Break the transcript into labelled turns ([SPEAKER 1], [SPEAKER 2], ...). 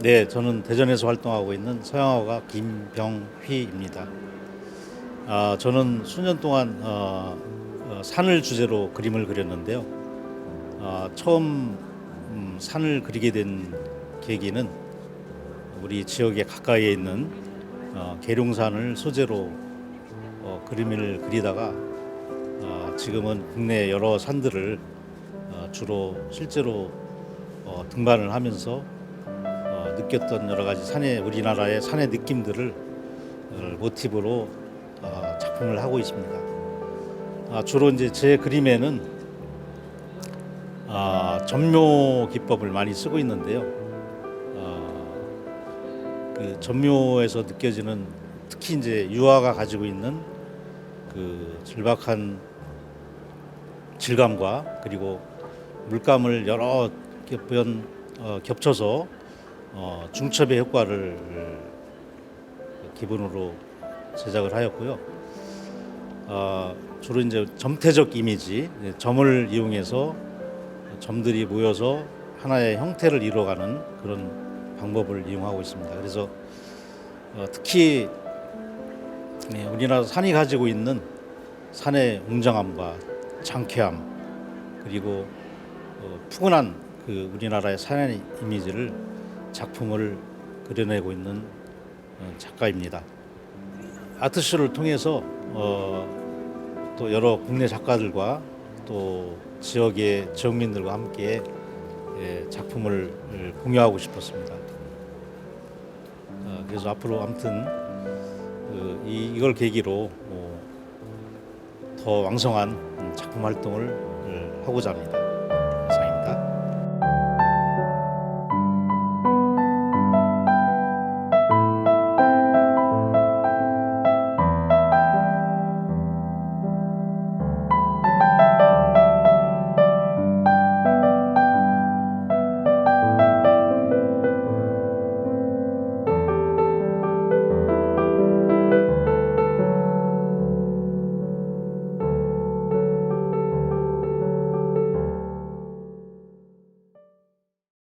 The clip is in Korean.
[SPEAKER 1] 네, 저는 대전에서 활동하고 있는 서양화가 김병휘입니다. 아, 저는 수년 동안 어, 어, 산을 주제로 그림을 그렸는데요. 아, 처음 음, 산을 그리게 된 계기는 우리 지역에 가까이에 있는 어, 계룡산을 소재로 어, 그림을 그리다가 어, 지금은 국내 여러 산들을 어, 주로 실제로 어, 등반을 하면서 어, 느꼈던 여러 가지 산의 우리나라의 산의 느낌들을 어, 모티브로 어, 작품을 하고 있습니다. 아, 주로 이제 제 그림에는 아, 점묘 기법을 많이 쓰고 있는데요. 어, 그 점묘에서 느껴지는 특히 이제 유화가 가지고 있는 그 절박한 질감과 그리고 물감을 여러 어, 겹쳐서 어, 중첩의 효과를 기본으로 제작을 하였고요. 어, 주로 이제 점태적 이미지, 예, 점을 이용해서 점들이 모여서 하나의 형태를 이루어가는 그런 방법을 이용하고 있습니다. 그래서 어, 특히 네, 우리나라 산이 가지고 있는 산의 웅장함과 장쾌함 그리고 어, 푸근한 그 우리나라의 산의 이미지를 작품을 그려내고 있는 어, 작가입니다. 아트쇼를 통해서 어, 또 여러 국내 작가들과 또 지역의 지역민들과 함께 예, 작품을 공유하고 싶었습니다. 어, 그래서 앞으로 아무튼 그 이, 이걸 계기로 어, 더 왕성한 작품 활동을 어, 하고자 합니다.